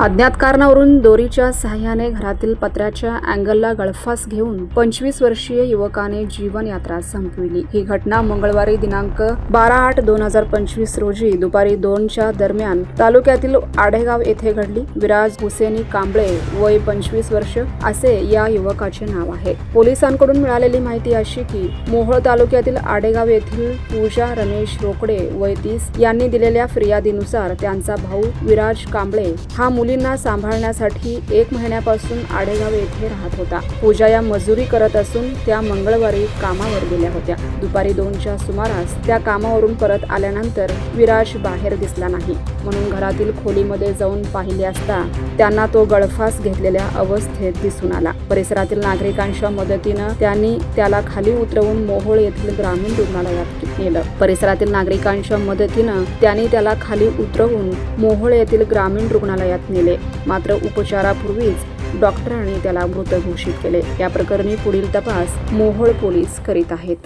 अज्ञात कारणावरून दोरीच्या सहाय्याने घरातील पत्र्याच्या अँगलला गळफास घेऊन पंचवीस वर्षीय युवकाने जीवनयात्रा संपविली. ही घटना मंगळवारी दिनांक बारा आठ दोन हजार पंचवीस रोजी दुपारी दोनच्या दरम्यान तालुक्यातील आडेगाव येथे घडली. विराज हुसेनी कांबळे वय पंचवीस वर्ष असे या युवकाचे नाव आहे. पोलिसांकडून मिळालेली माहिती अशी की मोहोळ तालुक्यातील आडेगाव येथील पूजा रमेश रोकडे वय तीस यांनी दिलेल्या फिर्यादीनुसार त्यांचा भाऊ विराज कांबळे हा मुलींना सांभाळण्यासाठी एक महिन्यापासून आडेगाव येथे राहत होता. पूजा या मजुरी करत असून त्या मंगळवारी कामावर गेल्या होत्या. दुपारी दोनच्या सुमारास त्या कामावरून परत आल्यानंतर विराज बाहेर दिसला नाही. म्हणून घरातील खोलीमध्ये जाऊन पाहिले असता त्यांना तो गळफास घेतलेल्या अवस्थेत दिसून आला. परिसरातील नागरिकांच्या मदतीनं त्यांनी त्याला खाली उतरवून मोहोळ येथील ग्रामीण रुग्णालयात नेलं. परिसरातील नागरिकांच्या मदतीनं त्यांनी त्याला खाली उतरवून मोहोळ येथील ग्रामीण रुग्णालयात नेलं. मात्र उपचारापूर्वीच डॉक्टरांनी त्याला मृत घोषित केले. या प्रकरणी पुढील तपास मोहोळ पोलीस करीत आहेत.